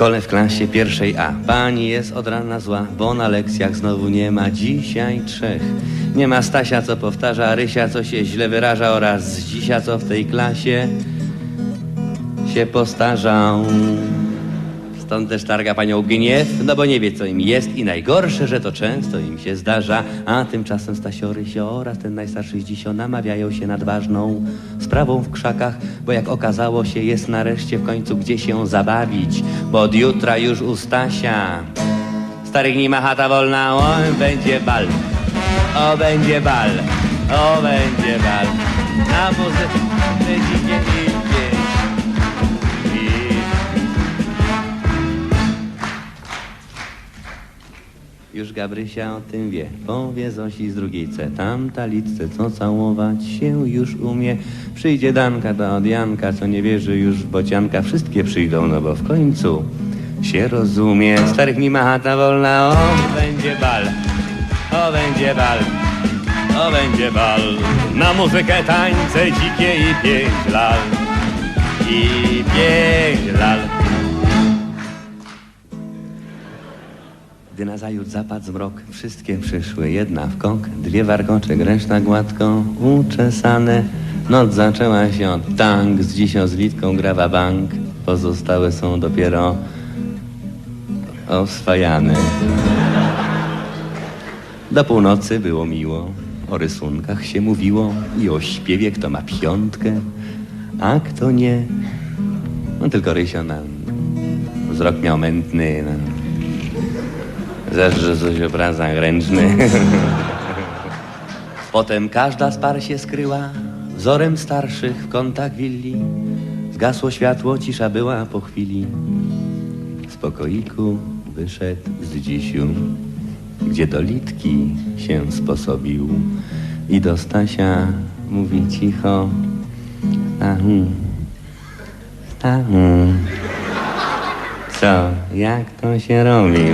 szkole w klasie pierwszej A. Pani jest od rana zła, bo na lekcjach znowu nie ma. Dzisiaj trzech. Nie ma Stasia, co powtarza, Rysia, co się źle wyraża Oraz Zdzisia, co w tej klasie się postarzał Stąd też targa panią gniew, no bo nie wie co im jest I najgorsze, że to często im się zdarza. A tymczasem Stasio, Rysio oraz ten najstarszy Zdzisio Namawiają się nad ważną sprawą w krzakach Bo jak okazało się jest nareszcie w końcu gdzie się zabawić Bo od jutra już u Stasia. Starych nie ma chata wolna, o będzie bal. O będzie bal, o będzie bal. Na muzyce dzikie Już Gabrysia o tym wie, powie Zosi z drugiej C. Tamta litce, co całować się już umie. Przyjdzie Danka, ta od Janka, co nie wierzy już w bocianka. Wszystkie przyjdą, no bo w końcu się rozumie. Starych nie ma chata wolna, o będzie bal, o będzie bal, o będzie bal. Na muzykę, tańce dzikie i pięć lal, i pięć lal. Gdy nazajutrz zapadł zmrok, wszystkie przyszły, jedna w kąk, dwie warkocze, reszta gładko uczesane. Noc zaczęła się od tank, z dzisią z litką grawa bank, pozostałe są dopiero oswajane. Do północy było miło, o rysunkach się mówiło i o śpiewie, kto ma piątkę, a kto nie. No tylko Rysio na wzrok miał mętny, no. Zawsze coś obrazach ręczny. Potem każda z par się skryła, wzorem starszych w kątach willi. Zgasło światło, cisza była po chwili. Z pokoiku wyszedł z dzisiu, gdzie do litki się sposobił. I do Stasia mówi cicho, Stachu, Stachu, co, jak to się robi?